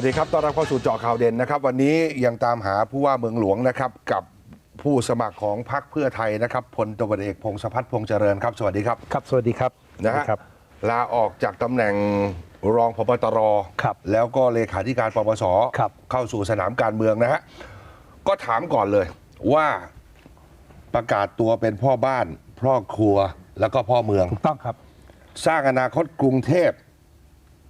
วัสดีครับ ต้อนรับเข้าสู่เจาะข่าวเด่นนะครับ วันนี้ยังตามหาผู้ว่าเมืองหลวงนะครับ กับผู้สมัครของพรรคเพื่อไทยนะครับพลตำรวจเอกพงศพัฒน์พงษ์เจริญครับ สวัสดีครับ ครับ สวัสดีครับนะฮะครับลาออกจากตำแหน่งรองพบตรครับ แล้วก็เลขาธิการปปสครับเข้าสู่สนามการเมืองนะฮะ ก็ถามก่อนเลยว่าประกาศตัวเป็นพ่อบ้านพ่อครัวแล้วก็พ่อเมือง ถูกต้องครับ สร้างอนาคตกรุงเทพ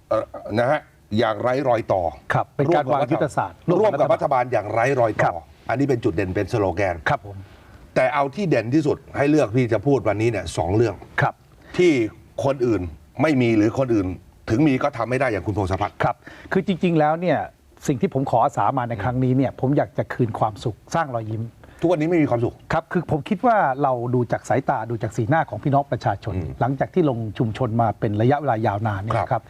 เอ่อนะฮะ อย่างไร้รอยต่อครับเป็นการวางยุทธศาสตร์ร่วมกับร่วมกับรัฐบาลอย่างไร้รอยต่อครับอันนี้เป็นจุดเด่นเป็นสโลแกนครับผมแต่เอาที่เด่นที่สุดให้เลือกพี่จะพูดวันนี้เนี่ยสองเรื่องครับ ที่คนอื่นไม่มีหรือคนอื่น ถึงมีก็ทำไม่ได้อย่างคุณพงศพัฒน์ครับ คือจริง ๆ แล้วเนี่ยสิ่งที่ผมขออาสามาในครั้งนี้เนี่ยผมอยากจะคืนความสุขสร้างรอยยิ้ม ทุกวันนี้ไม่มีความสุขครับคือผมคิดว่าเราดูจากสายตาดูจากสีหน้าของพี่น้องประชาชน หลังจากที่ลงชุมชนมาเป็นระยะเวลายาวนานเนี่ยครับนะครับ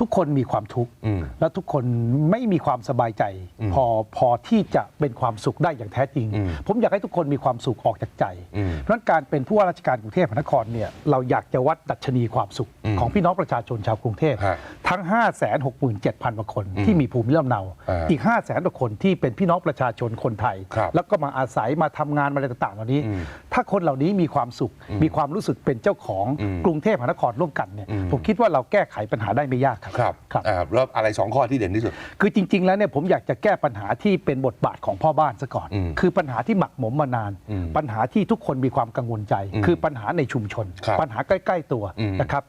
ทุกคนมีความทุกข์อืมและทุกคนไม่มีความสบายใจ พอพอที่จะเป็นความสุขได้อย่างแท้จริงอืมผมอยากให้ทุกคนมีความสุขออกจากใจอืมเพราะฉะนั้นการเป็นผู้ว่าราชการกรุงเทพมหานครเนี่ยเราอยากจะวัดดัชนีความสุขอืมของพี่น้องประชาชนชาวกรุงเทพฮะทั้ง 5 6 7 0 0 0กว่าคนที่มีภูมิลำเนาอ่าอีก 5 0 0 0 0 0กว่าคนที่เป็นพี่น้องประชาชนคนไทยครับแล้วก็มาอาศัยมาทำงานมาอะไรต่างๆเหล่านี้อืมถ้าคนเหล่านี้มีความสุขมีความรู้สึกเป็นเจ้าของอืมกรุงเทพมหานครร่วมกันเนี่ยอืมผมคิดว่าเราแก้ไขปัญหาได้ไม่ยากครับครับครับอ่าแล้วอะไรสองข้อที่เด่นที่สุด คือจริง ๆ แล้วเนี่ยผมอยากจะแก้ปัญหาที่เป็นบทบาทของพ่อบ้านซะก่อนอืมคือปัญหาที่หมักหมมมานานอืมปัญหาที่ทุกคนมีความกังวลใจอืมคือปัญหาในชุมชนครับปัญหาใกล้ ๆ ตัวอืมนะครับ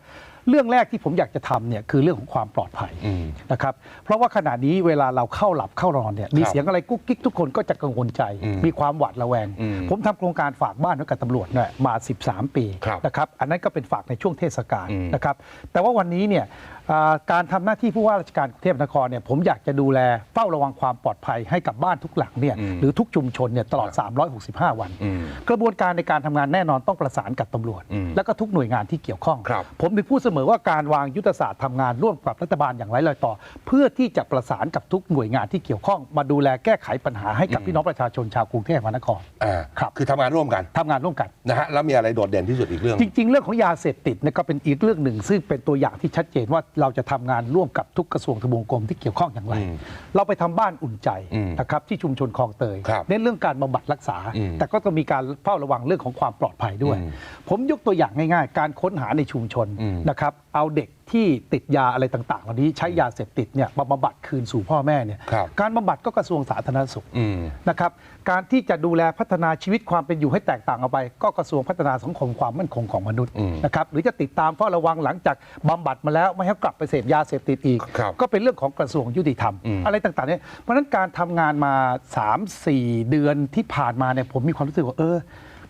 เรื่องแรกที่ผมอยากจะทำเนี่ยคือเรื่องของความปลอดภัยอืมนะครับเพราะว่าขณะนี้เวลาเราเข้าหลับเข้านอนเนี่ยมีครับเสียงอะไรกุ๊กกิ๊กทุกคนก็จะกังวลใจอืมมีความหวาดระแวงอืมผมทำโครงการฝากบ้านไว้กับตำรวจเนี่ยมา 13 ปีครับนะครับอันนั้นก็เป็นฝากในช่วงเทศกาลอืมนะครับแต่ว่าวันนี้เนี่ยอ่าการทำหน้าที่ผู้ว่าราชการกรุงเทพมหานครเนี่ยผมอยากจะดูแลเฝ้าระวังความปลอดภัยให้กับบ้านทุกหลังเนี่ยอืมหรือทุกชุมชนเนี่ยตลอด 365 วันอืมกระบวนการในการทำงานแน่นอนต้องประสานกับตำรวจอืมและก็ทุกหน่วยงานที่เกี่ยวข้องครับผมถึงพูดเสมอว่าการวางยุทธศาสตร์ทำงานร่วมกับรัฐบาลอย่างไรเลยต่อ เพื่อที่จะประสานกับทุกหน่วยงานที่เกี่ยวข้อง มาดูแลแก้ไขปัญหาให้กับพี่น้องประชาชนชาวกรุงเทพมหานครอ่าครับคือทำงานร่วมกันทำงานร่วมกันนะฮะแล้วมีอะไรโดดเด่นที่สุดอีกเรื่อง จริง ๆ เรื่องของยาเสพติดเนี่ยก็เป็นอีกเรื่องหนึ่งซึ่งเป็นตัวอย่างที่ชัดเจนว่าเราจะทำงานร่วมกับทุกกระทรวงทบวงกรมที่เกี่ยวข้องอย่างไรอืมเราไปทำบ้านอุ่นใจอืมนะครับที่ชุมชนคลองเตยครับเน้นเรื่องการบำบัดรักษาอืมแต่ก็ต้องมีการเฝ้าระวังเรื่องของความปลอดภัยด้วยอืมผมยกตัวอย่างง่ายๆ การค้นหาในชุมชนอืมนะครับเอาเด็ก ที่ติดยาอะไรต่างๆเหล่านี้ใช้ยาเสพติดเนี่ยมาบำบัดคืนสู่พ่อแม่เนี่ยครับการบำบัดก็กระทรวงสาธารณสุขอืม นะครับการที่จะดูแลพัฒนาชีวิตความเป็นอยู่ให้แตกต่างออกไป ก็กระทรวงพัฒนาสังคมความมั่นคงของมนุษย์อืมนะครับหรือจะติดตามเฝ้าระวังหลังจากบำบัดมาแล้วไม่ให้กลับไปเสพยาเสพติดอีก ครับก็เป็นเรื่องของกระทรวงยุติธรรม อืม อะไรต่างๆเนี่ยเพราะฉะนั้นการทำงานมา 3-4 เดือนที่ผ่านมาเนี่ยผมมีความรู้สึกว่าเออ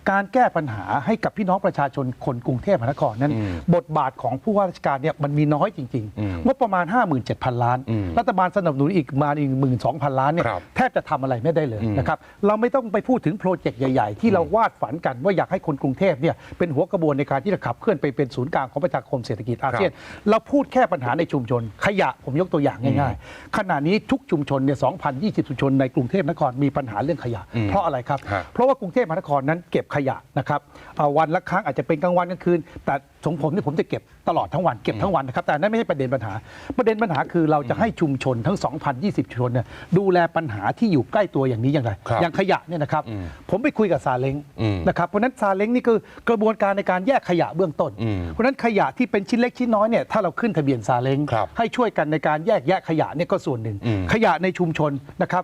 การแก้ปัญหาให้กับพี่น้องประชาชนคนกรุงเทพมหานครนั้นอืมบทบาทของผู้ว่าราชการเนี่ยมันมีน้อยจริงอืมๆงบประมาณ 57,000 ล้านอืมรัฐบาลสนับสนุนอีกมาอีก12,000 ล้านเนี่ยครับแทบจะทำอะไรไม่ได้เลยอืมนะครับเราไม่ต้องไปพูดถึงโปรเจกต์ใหญ่ ๆ ที่เราวาดฝันกันว่าอยากให้คนกรุงเทพเนี่ยเป็นหัวกระบวนในการที่จะขับเคลื่อนไปเป็นศูนย์กลางของประชาคมเศรษฐกิจอาเซียนเราพูดแค่ปัญหาในชุมชน ขยะผมยกตัวอย่างง่ายๆขณะนี้ทุกชุมชนเนี่ย2,020 ชุมชนในกรุงเทพนครมีปัญหาเรื่องขยะอืมเพราะอะไรครับฮะเพราะว่ากรุงเทพมหานครนั้นเก็บขยะนะครับเอ่อวันละครั้งอาจจะเป็นกลางวันกลางคืน แต่สงผมเนี่ยผมจะเก็บตลอดทั้งวันเก็บทั้งวันนะครับ แต่อันนั้นไม่ใช่ประเด็นปัญหา ประเด็นปัญหาคือเราจะให้ชุมชนทั้ง 2,020 ชุมชนเนี่ยดูแลปัญหาที่อยู่ใกล้ตัวอย่างนี้อย่างไรครับอย่างขยะเนี่ยนะครับอืมผมไปคุยกับซาเล้งอืมนะครับเพราะฉะนั้นซาเล้งนี่คือกระบวนการในการแยกขยะเบื้องต้นอืมเพราะฉะนั้นขยะที่เป็นชิ้นเล็กชิ้นน้อยเนี่ยถ้าเราขึ้นทะเบียนซาเล้งครับให้ช่วยกันในการแยกแยะขยะเนี่ยก็ส่วนหนึ่งอืมขยะในชุมชนนะครับ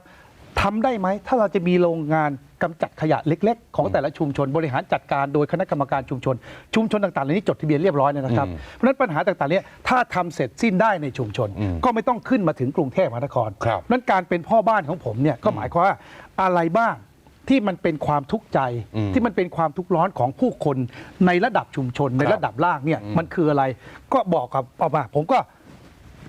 ทำได้ไหมถ้าเราจะมีโรงงาน กำจัดขยะเล็ก ๆ ของแต่ละชุมชน บริหารจัดการโดยคณะกรรมการชุมชน ชุมชนต่างๆเหล่านี้จดทะเบียนเรียบร้อยเนี่ยนะครับอืมเพราะฉะนั้นปัญหาต่างๆเนี้ถ้าทำเสร็จสิ้นได้ในชุมชนอืมก็ไม่ต้องขึ้นมาถึงกรุงเทพมหานครครับนั้นการเป็นพ่อบ้านของผมเนี่ยก็หมายความว่าอะไรบ้างที่มันเป็นความทุกข์ใจอืมที่มันเป็นความทุกข์ร้อนของผู้คนในระดับชุมชนในครับระดับล่างเนี่ยมันคืออะไรก็บอกกับออกมาผมก็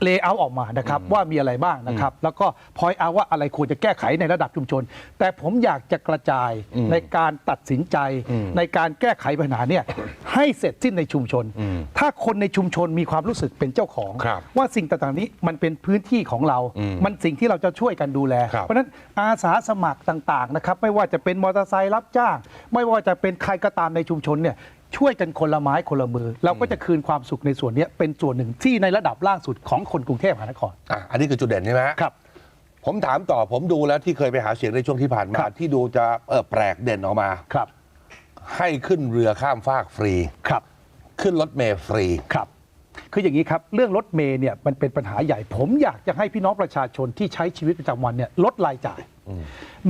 เลเยอร์ออกมานะครับว่ามีอะไรบ้างนะครับแล้วก็พอยเอาว่าอะไรควรจะแก้ไขในระดับชุมชน แต่ผมอยากจะกระจายอืมในการตัดสินใจอืมในการแก้ไขปัญหาเนี่ยให้เสร็จสิ้นในชุมชนอืมถ้าคนในชุมชนมีความรู้สึกเป็นเจ้าของครับว่าสิ่งต่างๆนี้มันเป็นพื้นที่ของเราอืมมันสิ่งที่เราจะช่วยกันดูแลครับเพราะฉะนั้นอาสาสมัครต่างๆนะครับไม่ว่าจะเป็นมอเตอร์ไซค์รับจ้าง ไม่ว่าจะเป็นใครก็ตามในชุมชนเนี่ย ช่วยกันคนละไม้คนละมือ เราก็จะคืนความสุขในส่วนเนี้ยเป็นส่วนหนึ่งที่ในระดับล่างสุดของคนกรุงเทพมหานครอะอันนี้คือจุดเด่นใช่ไหมฮะครับ ผมถามต่อผมดูแล้วที่เคยไปหาเสียงในช่วงที่ผ่านมา ครับ ที่ดูจะเออแปลกเด่นออกมา ครับให้ขึ้นเรือข้ามฟากฟรี ครับ ขึ้นรถเมล์ฟรี ครับ คืออย่างนี้ครับ เรื่องรถเมย์เนี่ยมันเป็นปัญหาใหญ่ ผมอยากจะให้พี่น้องประชาชนที่ใช้ชีวิตประจำวันเนี่ยลดรายจ่าย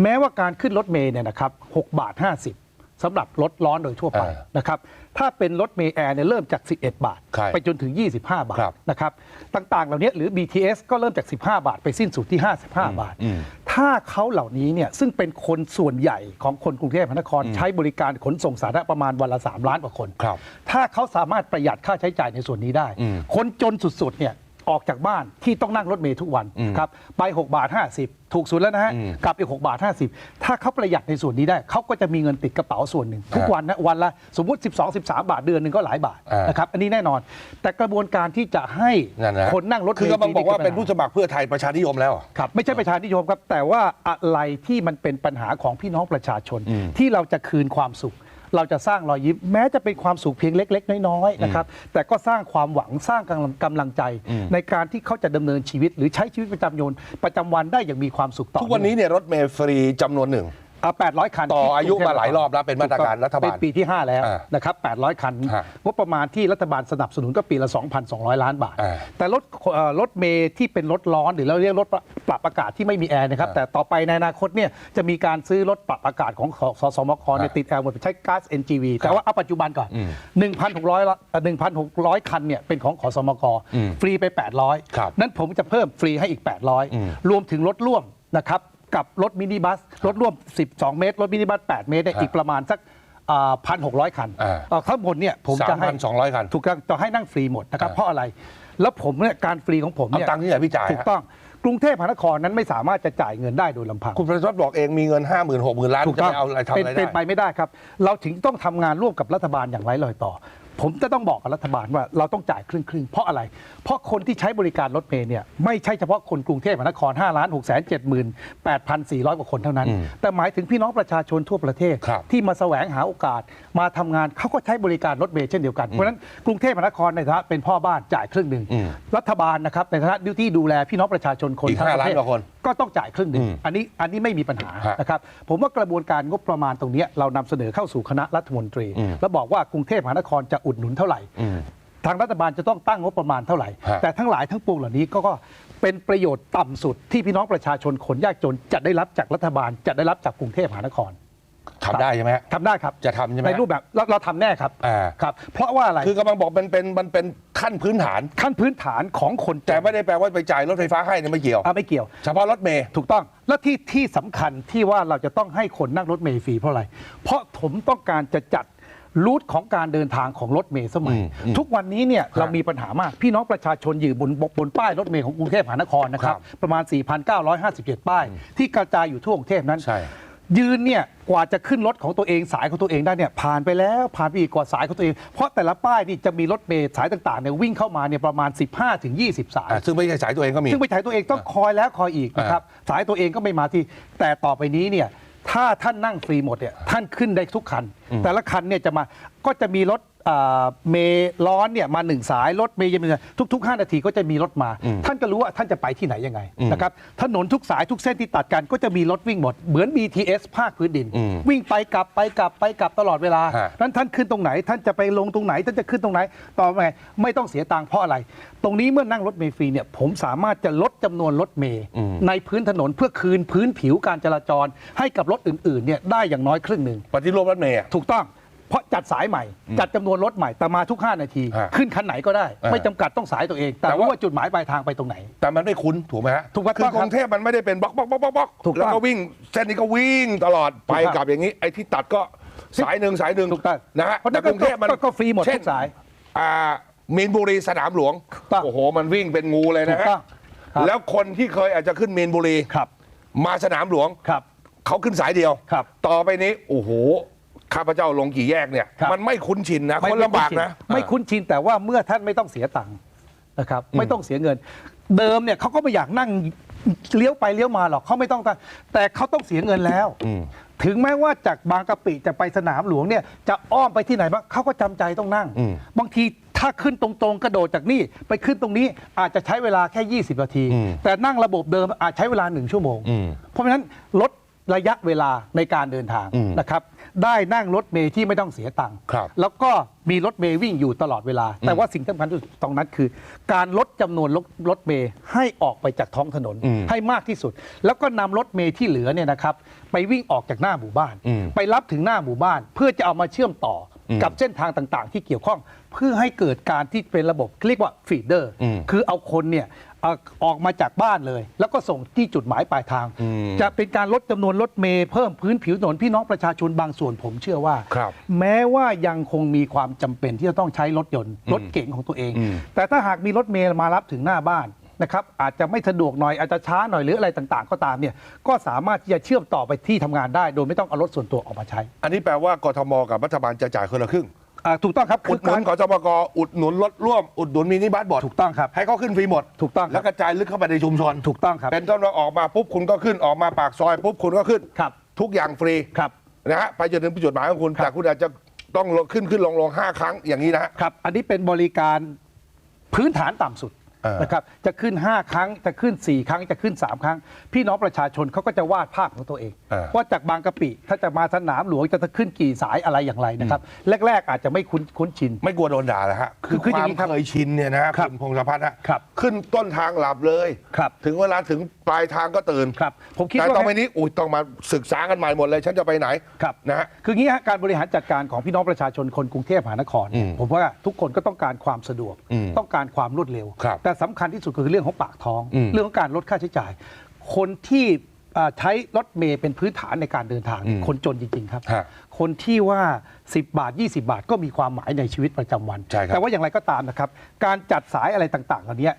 แม้ว่าการขึ้นรถเมย์เนี่ยนะครับ6บาท 50 สำหรับรถร้อนโดยทั่วไปอ่านะครับถ้าเป็นรถเมย์แอร์เนี่ยเริ่มจาก 11 บาทครับไปจนถึง 25 บาทครับนะครับต่างๆ เหล่านี้หรือ BTS ก็เริ่มจาก 15 บาท ไปสิ้นสุดที่ 55 บาทอืมถ้าเขาเหล่านี้เนี่ยซึ่งเป็นคนส่วนใหญ่ของคนกรุงเทพมหานคร ใช้บริการขนส่งสาธารณะประมาณวันละ 3 ล้านกว่าคนครับถ้าเขาสามารถประหยัดค่าใช้จ่ายในส่วนนี้ได้อืมคนจนสุดๆเนี่ย ออกจากบ้านที่ต้องนั่งรถเมล์ทุกวันอืมครับไป 6 บาท 50 ถูกสุดแล้วนะฮะอืมกลับอีก 6 บาท 50 ถ้าเขาประหยัดในส่วนนี้ได้ เขาก็จะมีเงินติดกระเป๋าส่วนหนึ่ง ทุกวันนะวันละสมมุติ 12 13 บาทเดือนหนึ่งก็หลายบาทอ่านนะครับอันนี้แน่นอน แต่กระบวนการที่จะให้นั่นนะคนนั่งรถเมล์คือกำลังบอกว่าฟรีเป็นผู้สมัครเพื่อไทยประชานิยมแล้วครับไม่ใช่ประชานิยมครับแต่ว่าอะไรที่มันเป็นปัญหาของพี่น้องประชาชนที่เราจะคืนความสุข เราจะสร้างรอยยิ้มแม้จะเป็นความสุขเพียงเล็ก ๆ น้อยๆนะครับแต่ก็สร้างความหวังสร้างกำลังกำลังใจ ในการที่เขาจะดำเนินชีวิต หรือใช้ชีวิตประจำยนประจำวันได้อย่างมีความสุขต่อทุกวันนี้เนี่ยรถเมล์ฟรีจำนวนหนึ่ง อะ800คันต่อที่อายุกรุงเทพมาหลายรอบแล้วเป็นมาตรการรัฐบาลเป็นปีที่ 5 แล้วอ่านะครับ800คันฮะงบประมาณที่รัฐบาลสนับสนุนก็ปีละ 2,200 ล้านบาท อ่าแต่รถเอ่อรถเมย์ที่เป็นรถร้อนหรือเราเรียกรถปรับอากาศที่ไม่มีแอร์นะครับอ่าแต่ต่อไปในอนาคตเนี่ยจะมีการซื้อรถปรับอากาศของสสมคเนี่ยอ่าติดแอร์หมดใช้ก๊าซ NGV แต่ว่าเอาปัจจุบันก่อนอืม1,600ละเอ่อ1,600 คันเนี่ยเป็นของขอสมกอืมฟรีไป 800 ครับ นั้นผมจะเพิ่มฟรีให้อีกอืม800 รวมถึงรถร่วมนะครับ กับรถมินิบัส รถร่วม 12 เมตร รถมินิบัส 8 เมตรเนี่ยครับอีกประมาณสักพันหกร้อยคันอ่าเอ่อทั้งหมดเนี่ยผมจะให้3,200คัน ถูกต้องจะให้นั่งฟรีหมดนะครับอ่าเพราะอะไร แล้วผมเนี่ยการฟรีของผมเนี่ยเอาตังค์ที่ไหนพี่จ่ายฮะถูกต้องกรุงเทพมหานครนั้นไม่สามารถจะจ่ายเงินได้โดยลำพัง คุณประชดบอกเองมีเงิน 5 0 0 0 0 6 0 0 0ล้านถูกจะต้องไปเอาอะไรทำเป็นอะไรเป็นได้ไปไม่ได้ครับ เราถึงต้องทำงานร่วมกับรัฐบาลอย่างไร้รอยต่อ ผมจะต้องบอกกับรัฐบาลว่าเราต้องจ่ายครึ่งครึ่งๆเพราะอะไร เพราะคนที่ใช้บริการรถเมล์เนี่ยไม่ใช่เฉพาะคนกรุงเทพมหานคร5ล้าน6 7 8 4 0 0 กว่าคนเท่านั้นอืมแต่หมายถึงพี่น้องประชาชนทั่วประเทศครับที่มาแสวงหาโอกาสมาทำงานเขาก็ใช้บริการรถเมล์เช่นเดียวกัน เพราะฉะนั้นกรุงเทพมหานครในฐานะเป็นพ่อบ้านจ่ายครึ่งหนึ่งอืมรัฐบาลนะครับในฐานะที่ดูแลพี่น้องประชาชนคนอีกทั้งห้าประเทศล้านกว่าคนก็ต้องจ่ายครึ่งหนึ่งอืมอันนี้อันนี้ไม่มีปัญหาฮะนะครับผมว่ากระบวนการงบประมาณตรงเนี้ยเรานำเสนอเข้าสู่คณะรัฐมนตรีอืมแล้วบอกว่ากรุงเทพมหานครจะอุดหนุนเท่าไหร่อืมทางรัฐบาลจะต้องตั้งงบประมาณเท่าไหร่ฮะแต่ทั้งหลายทั้งปวงเหล่านี้ก็ก็เป็นประโยชน์ต่ำสุดที่พี่น้องประชาชนคนยากจนจะได้รับจากรัฐบาล จะได้รับจากกรุงเทพมหานครทำได้ใช่ไหมฮะทำได้ครับจะทำใช่ไหมในรูปแบบเราเราทำแน่ครับอ่าครับ เพราะว่าอะไรคือกำลังบอกมันเป็นมันเป็นขั้นพื้นฐานขั้นพื้นฐานของคนจนแต่ไม่ได้แปลว่าไปจ่ายรถไฟฟ้าให้เนี่ยไม่เกี่ยวอะไม่เกี่ยว เฉพาะรถเมย์ถูกต้องและที่ที่สำคัญที่ว่าเราจะต้องให้คนนั่งรถเมล์ฟรีเพราะอะไร เพราะผมต้องการจะจัด รูทของการเดินทางของรถเมล์สมัยอืมอืมทุกวันนี้เนี่ยครับเรามีปัญหามาก พี่น้องประชาชนอยู่บนบนป้ายรถเมล์ของกรุงเทพมหานครนะครับครับ ประมาณ 4,957 ป้าย ที่กระจายอยู่ทั่วกรุงเทพนั้นใช่ยืนเนี่ยกว่าจะขึ้นรถของตัวเองสายของตัวเองได้เนี่ยผ่านไปแล้วผ่านไปอีกกว่าสายของตัวเอง เพราะแต่ละป้ายนี่จะมีรถเมล์สายต่างๆเนี่ยวิ่งเข้ามาเนี่ยประมาณ 15-20 สายอะซึ่งไม่ใช่สายตัวเองก็มีซึ่งไปถ่ายตัวเองต้องคอยแล้วคอยอีกนะครับสายตัวเองก็ไม่มาที่แต่ต่อไปนี้เนี่ย ถ้าท่านนั่งฟรีหมดเนี่ยท่านขึ้นได้ทุกคันแต่ละคันเนี่ยจะมาก็จะมีรถอ่า เมย์ร้อนเนี่ยมาหนึ่งสายรถเมย์ยังมีทุก ๆ 5 นาทีก็จะมีรถมา ท่านก็รู้ว่าท่านจะไปที่ไหนยังไงนะครับถนนทุกสายทุกเส้นที่ตัดกันก็จะมีรถวิ่งหมด เหมือน BTS ภาคพื้นดินอืมวิ่งไปกลับไปกลับไปกลับตลอดเวลาฮะนั้นท่านขึ้นตรงไหน ท่านจะไปลงตรงไหน ท่านจะขึ้นตรงไหนต่อไปไม่ต้องเสียตังค์เพราะอะไร ตรงนี้เมื่อนั่งรถเมล์ฟรีเนี่ยผมสามารถจะลดจำนวนรถเมล์ในพื้นถนนเพื่อคืนพื้นผิวการจราจร ให้กับรถอื่นๆเนี่ยได้อย่างน้อยครึ่งหนึ่งปฏิรูปรถเมย์อะถูกต้อง เพราะจัดสายใหม่ จัดจำนวนรถใหม่แต่มาทุก 5 นาที ฮะขึ้นคันไหนก็ได้อ่าไม่จำกัดต้องสายตัวเอง แต่แต่ว่าว่าจุดหมายปลายทางไปตรงไหน แต่มันไม่คุ้นถูกไหมฮะถูกต้องคือกรุงเทพมันไม่ได้เป็นบล็อกบล็อกบล็อกบล็อกบล็อกถูกต้องแล้วก็วิ่งเส้นนี้ก็วิ่งตลอดไปถูกต้องกลับอย่างนี้ไอ้ที่ตัดก็สายหนึ่งสายหนึ่งถูกต้องนะฮะเพราะฉะนั้แต่นกรุงเทพมันก็ก็ฟรีหมดเช่นทุกสายอ่ามีนบุรีสนามหลวงถูกต้องโอ้โหมันวิ่งเป็นงูเลยถูนะกฮะต้องครับ แล้วคนที่เคยอาจจะขึ้นมีนบุรี ครับมาสนามหลวง ครับ เขาขึ้นสายเดียว ครับ ต่อไปนี้ โอ้โห ข้าพเจ้าลงกี่แยกเนี่ย ครับ มันไม่คุ้นชินนะคนลำบากนะ ไม่คุ้นชินแต่ว่าเมื่อท่านไม่ต้องเสียตังค์นะครับไม่ต้องเสียเงิน เดิมเนี่ยเขาก็ไม่อยากนั่งเลี้ยวไปเลี้ยวมาหรอกเขาไม่ต้องการแต่เขาต้องเสียเงินแล้วอืมถึงแม้ว่าจากบางกะปิจะไปสนามหลวงเนี่ยจะอ้อมไปที่ไหนบ้างเขาก็จำใจต้องนั่ง อืม บางทีถ้าขึ้นตรงๆ กระโดดจากนี่ไปขึ้นตรงนี้อาจจะใช้เวลาแค่ 20 นาที อืมแต่นั่งระบบเดิมอาจใช้เวลา1ชั่วโมง อืมเพราะฉะนั้นลดระยะเวลาในการเดินทางอืม นะครับ ได้นั่งรถเมล์ที่ไม่ต้องเสียตังค์ครับ แล้วก็มีรถเมล์วิ่งอยู่ตลอดเวลา แต่ว่าสิ่งสำคัญที่สุดตรงนั้นคือ การลดจำนวนรถรถเมล์ให้ออกไปจากท้องถนน อืมให้มากที่สุด แล้วก็นำรถเมล์ที่เหลือเนี่ยนะครับ ไปวิ่งออกจากหน้าหมู่บ้าน อืม ไปรับถึงหน้าหมู่บ้าน เพื่อจะเอามาเชื่อมต่ออมกับเส้นทางต่างๆ ที่เกี่ยวข้อง เพื่อให้เกิดการที่เป็นระบบเรียกว่าฟีเดอร์อืมคือเอาคนเนี่ยเอาออกมาจากบ้านเลย แล้วก็ส่งที่จุดหมายปลายทางอืมจะเป็นการลดจำนวนรถเมล์เพิ่มพื้นผิวถนนพี่น้องประชาชนบางส่วนผมเชื่อว่าครับแม้ว่ายังคงมีความจำเป็นที่จะต้องใช้รถยนต์รถเก๋งของตัวเองอืมแต่ถ้าหากมีรถเมล์มารับถึงหน้าบ้านนะครับอาจจะไม่สะดวกหน่อยอาจจะช้าหน่อยหรืออะไรต่างๆ ก็ตามเนี่ยก็สามารถที่จะเชื่อมต่อไปที่ทำงานได้ โดยไม่ต้องเอารถส่วนตัวออกมาใช้ อันนี้แปลว่ากทมกับรัฐบาลจะจ่ายคนละครึ่ง อ่าถูกต้องครับอุคืดอหนุกานรขอสมกอุดหนุนรถร่วม อุดหนุนมินิบัสบอดถูกต้องครับ ให้เขาขึ้นฟรีหมดถูกต้องครับ แล้วกระจายลึกเข้าไปในชุมชน ถูกต้องครับเป็นต้นว่าออกมาปุ๊บคุณก็ขึ้นออกมาปากซอยปุ๊บคุณก็ขึ้น ครับทุกอย่างฟรีครับ นะฮะไปจนถึงจุดหมายของคุณครับแต่คุณอาจจะต้องลงขึ้นขึ้นลงลงห้าครั้งอย่างนี้นะฮะ ครับ อันนี้เป็นบริการพื้นฐานต่ำสุดเออ นะครับจะขึ้น 5 ครั้งจะขึ้น 4 ครั้งจะขึ้น 3 ครั้ง พี่น้องประชาชนเขาก็จะวาดภาพของตัวเองเออว่าจากบางกะปิถ้าจะมาสนามหลวงจะขึ้นกี่สายอะไรอย่างไรนะครับแรก ๆ อาจจะไม่คุ้นคุ้นชิน ไม่กลัวโดนด่าเลยฮะคือคือคอย่าวางมนี้ครับเคยชินเนี่ยนะฮะครับคุณพงศพัฒน์ฮะครับขึ้นต้นทางหลับเลยครับถึงเวลาถึงปลายทางก็ตื่นครับผมคิดแต่ว่าต้องไปนี้อุ้ยต้องมาศึกษากันใหม่หมดเลยฉันจะไปไหนครับนะฮะคืองี้ฮะการบริหารจัดการของพี่น้องประชาชนคนกรุงเทพมหานครเนี่ยอืมผมว่าทุกคนก็ต้องการความสะดวกอืมต้องการความรวดเร็วครับแต่สำคัญที่สุดคือเรื่องของปากท้อง อืม เรื่องของการลดค่าใช้จ่าย คนที่อ่าใช้รถเมย์เป็นพื้นฐานในการเดินทางอืมคนจนจริง ๆ ครับ ฮะคนที่ว่า 10 บาท 20 บาทก็มีความหมายในชีวิตประจำวัน ใช่ครับแต่ว่าอย่างไรก็ตามนะครับ การจัดสายอะไรต่างๆเหล่านี้ท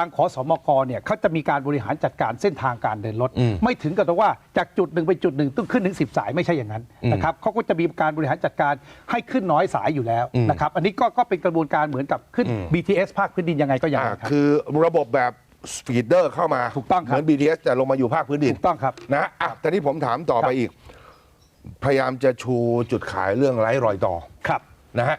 างขอสมกเนี่ยเขาจะมีการบริหารจัดการเส้นทางการเดินรถอืมไม่ถึงกับว่าจากจุดหนึ่งไปจุดหนึ่งต้องขึ้นถึง 10 สายไม่ใช่อย่างนั้นอืมนะครับเขาก็จะมีการบริหารจัดการให้ขึ้นน้อยสายอยู่แล้วอืมนะครับอันนี้ก็ก็เป็นกระบวนการเหมือนกับขึ้นอืม BTS ภาคพื้นดินยังไงก็อย่างอ่านั้นครับคือระบบแบบสปีดเดอร์เข้ามาถูกต้องครับเหมือน BTS แต่ลงมาอยู่ภาคพื้นดินถูกต้องครับนะฮะอะแต่ที่ผมถามต่อครับไปอีก พยายามจะชูจุดขายเรื่องไร้รอยต่อครับนะฮะ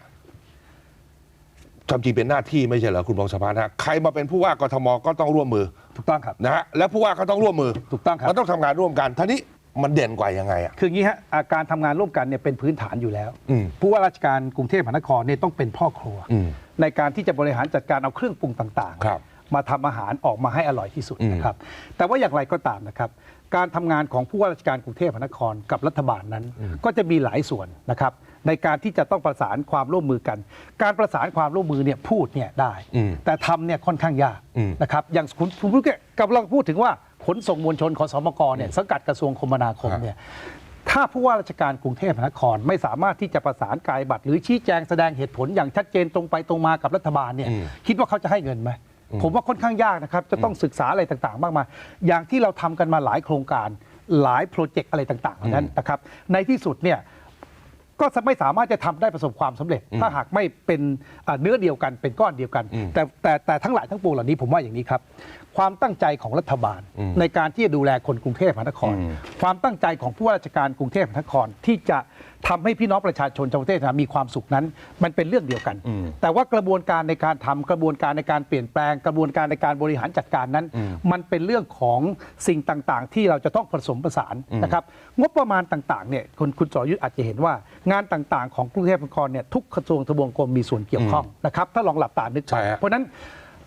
ทำจริงเป็นหน้าที่ไม่ใช่เหรอคุณพงศพัฒน์ฮะใครมาเป็นผู้ว่ากทมก็ต้องร่วมมือถูกต้องครับ นะฮะและผู้ว่าก็ต้องร่วมมือถูกต้องครับ มันต้องทำงานร่วมกันท่านี้มันเด่นกว่ายังไงอะ คืออย่างนี้ฮะอ่าการทำงานร่วมกันเนี่ยเป็นพื้นฐานอยู่แล้ว อืมผู้ว่าราชการกรุงเทพมหานครเนี่ยต้องเป็นพ่อครัว อืมในการที่จะบริหารจัดการเอาเครื่องปรุงต่างครับมาทำอาหารออกมาให้อร่อยที่สุดอืมนะครับ แต่ว่าอย่างไรก็ตามนะครับ การทำงานของผู้ว่าราชการกรุงเทพมหานครกับรัฐบาลนั้น ก็จะมีหลายส่วนนะครับ ในการที่จะต้องประสานความร่วมมือกัน การประสานความร่วมมือเนี่ยพูดเนี่ยได้อืมแต่ทำเนี่ยค่อนข้างยากอืมนะครับอย่างคุณคุณพูดกับเราพูดถึงว่าขนส่งมวลชนขอสมกเนี่ยสังกัดกระทรวงคมนาคมเนี่ยถ้าผู้ว่าราชการกรุงเทพมหานครไม่สามารถที่จะประสานกายบัตร หรือชี้แจงแสดงเหตุผลอย่างชัดเจนตรงไปตรงมากับรัฐบาลเนี่ยอืมคิดว่าเขาจะให้เงินไหม ผมว่าค่อนข้างยากนะครับ จะต้องศึกษาอะไรต่างๆมากมายอย่างที่เราทำกันมาหลายโครงการหลายโปรเจกต์อะไรต่างๆเหล่านั้นนะครับ ในที่สุดเนี่ยก็ไม่สามารถจะทำได้ประสบความสำเร็จ ถ้าหากไม่เป็นอ่าเนื้อเดียวกันเป็นก้อนเดียวกันอืมแต่แต่แต่ทั้งหลายทั้งปวงเหล่านี้ผมว่าอย่างนี้ครับ ความตั้งใจของรัฐบาลอืมในการที่จะดูแลคนกรุงเทพมหานครอืมความตั้งใจของผู้ว่าราชการกรุงเทพมหานคร ที่จะทำให้พี่น้องประชาชนชาวประเทศนะมีความสุขนั้น มันเป็นเรื่องเดียวกันอืมแต่ว่ากระบวนการในการทำกระบวนการในการเปลี่ยนแปลงกระบวนการในการบริหารจัดการนั้นอืมมันเป็นเรื่องของสิ่งต่างๆ ที่เราจะต้องผสมผสานอืมนะครับงบประมาณต่างๆเนี่ยคุณคุณสรยุทธ์อาจจะเห็นว่างานต่างๆ ของกรุงเทพมหานครเนี่ยทุกกระทรวงทบวงกรมมีส่วนเกี่ยวข้องนะครับถ้าลองหลับตานึกใช่ฮะเพราะฉะนั้นเ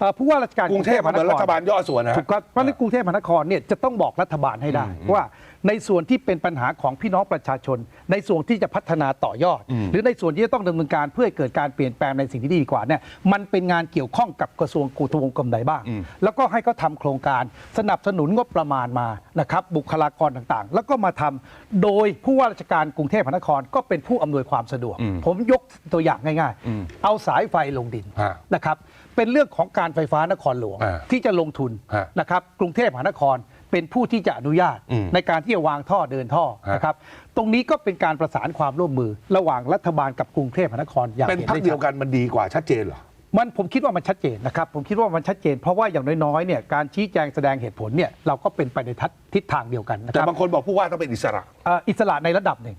อ่อผู้ว่าราชการกรุงเทพมันเหมือนรัฐบาลย่อส่วนนะฮะ ถูกครับเพราะฉะนั้นกรุงเทพมหานครเนี่ยจะต้องบอกรัฐบาลให้ได้ว่า ในส่วนที่เป็นปัญหาของพี่น้องประชาชน ในส่วนที่จะพัฒนาต่อยอดอืมหรือในส่วนที่จะต้องดำเนินการเพื่อให้เกิดการเปลี่ยนแปลงในสิ่งที่ดีกว่าเนี่ยมันเป็นงานเกี่ยวข้องกับกระทรวงกูทบวงกรมใดบ้าง แล้วก็ให้เขาทำโครงการสนับสนุนงบประมาณมานะครับบุคลากรต่างๆ แล้วก็มาทำโดยผู้ว่าราชการกรุงเทพมหานครก็เป็นผู้อำนวยความสะดวก ผมยกตัวอย่างง่ายอืมๆเอาสายไฟลงดินฮะนะครับเป็นเรื่องของการไฟฟ้านครหลวงอ่าที่จะลงทุนฮะนะครับกรุงเทพมหานคร เป็นผู้ที่จะอนุญาตอืมในการที่จะวางท่อเดินท่อฮะนะครับตรงนี้ก็เป็นการประสานความร่วมมือ ระหว่างรัฐบาลกับกรุงเทพมหานครอย่างเป็นเห็นพักได้เดียชัวดกันมันดีกว่าชัดเจนเหรอมันผมคิดว่ามันชัดเจนนะครับ ผมคิดว่ามันชัดเจน เพราะว่าอย่างน้อยๆเนี่ยการชี้แจงแสดงเหตุผลเนี่ยเราก็เป็นไปในทัศทิศทางเดียวกันนะคแต่รับบางคนบอกผู้ว่าต้องเป็นอิสระเอ่ออิสระในระดับหนึ่ง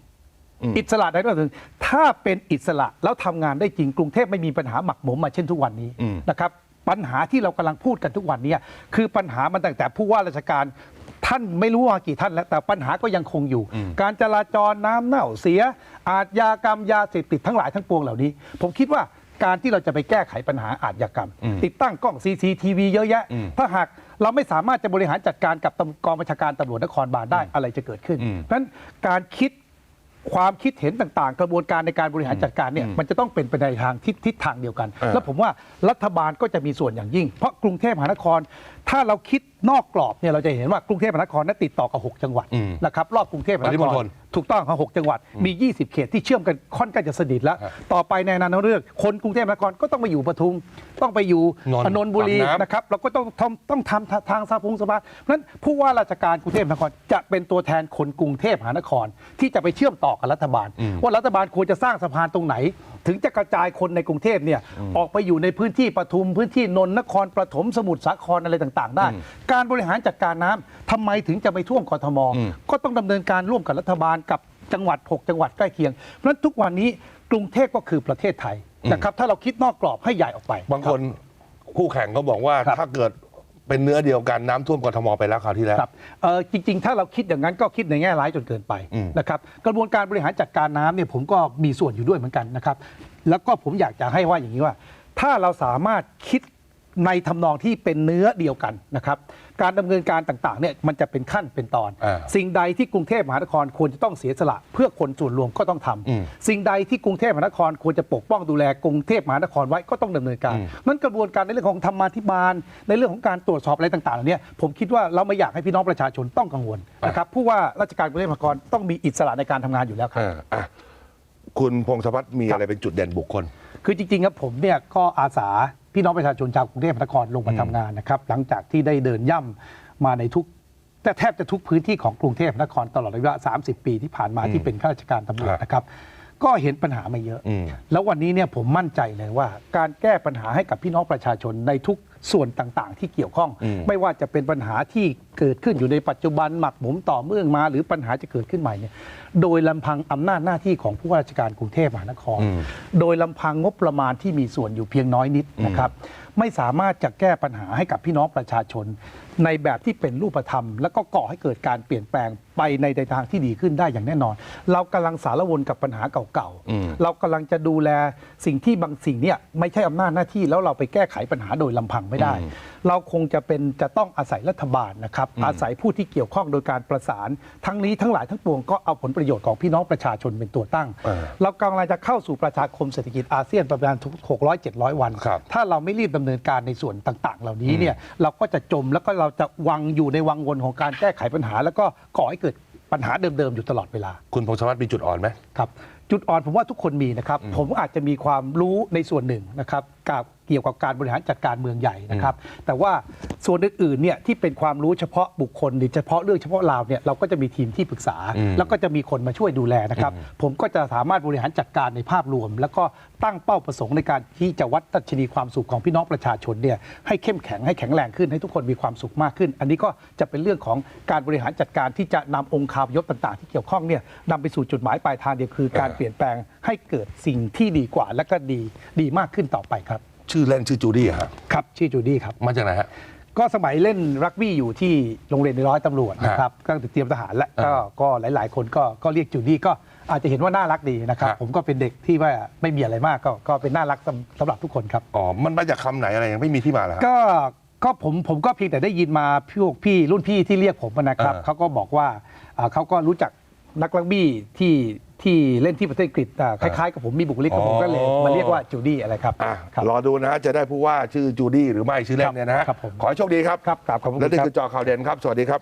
อิสระได้ก็คือถ้าเป็นอิสระแล้วทำงานได้จริงกรุงเทพไม่มีปัญหาหมักหมมมาเช่นทุกวันนี้อืมนะครับ ปัญหาที่เรากำลังพูดกันทุกวันนี้คือปัญหามันตั้งแต่ผู้ว่าราชการท่านไม่รู้ว่ากี่ท่านแล้วแต่ปัญหาก็ยังคงอยู่ การจราจรน้ำเน่าเสีย อาชญากรรมยาเสพติดทั้งหลายทั้งปวงเหล่านี้ ผมคิดว่าการที่เราจะไปแก้ไขปัญหาอาชญากรรม ติดตั้งกล้อง CCTV เยอะแยะ ถ้าหากเราไม่สามารถจะบริหารจัดการกับตำกองบัญชาการตำรวจนครบาลได้อะไรจะเกิดขึ้นอืมเพราะฉะนั้นการคิด ความคิดเห็นต่างๆ กระบวนการในการบริหารจัดการเนี่ยมันจะต้องเป็นไปในทางทิศทิศทางเดียวกันเออแล้วผมว่ารัฐบาลก็จะมีส่วนอย่างยิ่ง เพราะกรุงเทพมหานคร ถ้าเราคิดนอกกรอบเนี่ยเราจะเห็นว่ากรุงเทพมหานครนั้นติดต่อกับ 6 จังหวัดอืมนะครับรอบกรุงเทพมหานปริคมณรฑลถูกต้องครับหกจังหวัดมี 20 เขตที่เชื่อมกันค่อนข้างจะสนิทแล้วครับต่อไปในอนาคตเรื่องคนกรุงเทพมหานครก็ต้องไปอยู่ปทุม ต้องไปอยู่นนท์นนทบุรีปากน้ำ นะครับเราก็ต้องทำต้องทำทางสาพงสะพานเพราะฉะนั้นผู้ว่าราชการกรุงเทพมหานครจะเป็นตัวแทนคนกรุงเทพมหานครที่จะไปเชื่อมต่อกับรัฐบาล ว่ารัฐบาลควรจะสร้างสะพานตรงไหน ถึงจะกระจายคนในกรุงเทพเนี่ยออกไปอยู่ในพื้นที่ปทุมพื้นที่นนท์นครปฐมสมุทรสาครอะไรต่างๆได้ การบริหารจัดการน้ำทำไมถึงจะไปท่วมกทม ก็ต้องดำเนินการร่วมกับรัฐบาลกับจังหวัด 6 จังหวัดใกล้เคียง เพราะฉะนั้นทุกวันนี้กรุงเทพก็คือประเทศไทยนะครับถ้าเราคิดนอกกรอบให้ใหญ่ออกไป บางคนคู่แข่งก็บอกว่าครับถ้าเกิดเป็นเนื้อเดียวกันน้ำท่วมกทมไปแล้วคราวที่แล้วครับเอ่อจริง ๆ ถ้าเราคิดอย่างนั้นก็คิดในแง่ร้ายจนเกินไปอืมนะครับกระบวนการบริหารจัดการน้ำเนี่ยผมก็มีส่วนอยู่ด้วยเหมือนกันนะครับ แล้วก็ผมอยากจะให้ว่าอย่างนี้ว่า ถ้าเราสามารถคิด ในทำนองที่เป็นเนื้อเดียวกันนะครับ การดำเนินการต่างๆเนี่ยมันจะเป็นขั้นเป็นตอนอ่าสิ่งใดที่กรุงเทพมหานครควรจะต้องเสียสละ เพื่อคนส่วนรวมก็ต้องทำอืมสิ่งใดที่กรุงเทพมหานครควรจะปกป้องดูแลกรุงเทพมหานครไว้ก็ต้องดำเนินการอืมนั้นกระบวนการในเรื่องของธรรมาธิบาล ในเรื่องของการตรวจสอบอะไรต่างๆเหล่านี้ผมคิดว่าเราไม่อยากให้พี่น้องประชาชนต้องกังวลนะครับผู้ว่าราชการกรุงเทพมหานครต้องมีอิสระในการทำงานอยู่แล้วครับเอออะคุณพงศพัฒน์มีอะไรเป็นจุดเด่นบุคคล คือจริงๆครับผมเนี่ยก็อาสา พี่น้องประชาชนชาวกรุงเทพมหานครลงมาทำงานนะครับ หลังจากที่ได้เดินย่ำมาในทุกแต่แทบจะทุกพื้นที่ของกรุงเทพมหานครตลอดระยะ 30 ปีที่ผ่านมาที่เป็นข้าราชการตำรวจครับนะครับ ก็เห็นปัญหามาเยอะ อืม แล้ววันนี้เนี่ยผมมั่นใจเลยว่า การแก้ปัญหาให้กับพี่น้องประชาชนในทุก ส่วนต่างๆ ที่เกี่ยวข้องอืมไม่ว่าจะเป็นปัญหาที่เกิดขึ้นอยู่ในปัจจุบันหมักหมมต่อเนื่องมา หรือปัญหาจะเกิดขึ้นใหม่เนี่ยโดยลำพังอำนาจหน้าที่ของผู้ว่าราชการกรุงเทพมหานครอืมโดยลำพังงบประมาณที่มีส่วนอยู่เพียงน้อยนิดนะครับไม่สามารถจะแก้ปัญหาให้กับพี่น้องประชาชน ในแบบที่เป็นรูปธรรม แล้วก็ก่อให้เกิดการเปลี่ยนแปลงไปในในทางที่ดีขึ้นได้อย่างแน่นอน เรากำลังสารวนกับปัญหาเก่าอืมๆเรากำลังจะดูแลสิ่งที่บางสิ่งเนี่ยไม่ใช่อำนาจหน้าที่แล้วเราไปแก้ไขปัญหาโดยลำพังไม่ได้ เราคงจะเป็นจะต้องอาศัยรัฐบาลนะครับ อาศัยผู้ที่เกี่ยวข้องโดยการประสาน ทั้งนี้ทั้งหลายทั้งปวงก็เอาผลประโยชน์ของพี่น้องประชาชนเป็นตัวตั้งเออเรากำลังจะเข้าสู่ประชาคมเศรษฐกิจอาเซียนประมาณทุก600 700 วันครับถ้าเราไม่รีบดำเนินการในส่วนต่าง ๆ เหล่านี้เนี่ยเราก็จะจมแล้วก็เราจะวังอยู่ในวังวนของการแก้ไขปัญหา แล้วก็ก่อให้เกิด ปัญหาเดิมๆอยู่ตลอดเวลา คุณพงศพัฒน์มีจุดอ่อนไหม ครับจุดอ่อนผมว่าทุกคนมีนะครับ ผมอาจจะมีความรู้ในส่วนหนึ่งนะครับกับเกี่ยวกับการบริหารจัดการเมืองใหญ่นะครับ แต่ว่าส่วนอื่นๆเนี่ยที่เป็นความรู้เฉพาะบุคคลหรือเฉพาะเรื่องเฉพาะราวเนี่ยเราก็จะมีทีมที่ปรึกษาอืมแล้วก็จะมีคนมาช่วยดูแลนะครับ ผมก็จะสามารถบริหารจัดการในภาพรวม แล้วก็ตั้งเป้าประสงค์ในการที่จะวัดดัชนีความสุขของพี่น้องประชาชนเนี่ยให้เข้มแข็งให้แข็งแรงขึ้นให้ทุกคนมีความสุขมากขึ้น อันนี้ก็จะเป็นเรื่องของการบริหารจัดการที่จะนำองค์คาพยพต่าง ๆ ที่เกี่ยวข้องเนี่ยนำไปสู่จุดหมายปลายทางเดียวคือ การเออเปลี่ยนแปลงให้เกิดสิ่งที่ดีกว่าและก็ดีดีมากขึ้นต่อไปครับ ชื่อเล่นชื่อจูดี้อะฮะครับชื่อจูดี้ครับ มาจากไหนฮะ ก็สมัยเล่นรักบี้อยู่ที่โรงเรียนในร้อยตำรวจนะครับก็เตรียมทหารแล้วก็อ่าก็หลาย ๆ คนก็ก็เรียกจูดี้ก็อาจจะเห็นว่าน่ารักดีนะครับครับผมก็เป็นเด็กที่ว่าไม่มีอะไรมากก็ก็เป็นน่ารักสำสำหรับทุกคนครับอ๋อมันมาจากคำไหนอะไรยังไม่มีที่มาเหรอฮะก็ก็ผมผมก็เพียงแต่ได้ยินมาพวกพี่รุ่นพี่ที่เรียกผมนะครับเออเขาก็บอกว่าอ่าเขาก็รู้จัก นักรักบี้ที่ที่เล่นที่ประเทศอังกฤษอ่าคล้ายๆกับผมมีบุคลิกกับผมก็เลยมาเรียกว่าจูดี้อะไรครับอะครับ รอดูนะฮะจะได้ผู้ว่าชื่อจูดี้หรือไม่ชื่อเล่นเนี่ยนะฮะครับผม ขอให้โชคดีครับ ครับกราบขอบพระคุณและนี่ครับ คือจอข่าวเด่นครับ สวัสดีครับ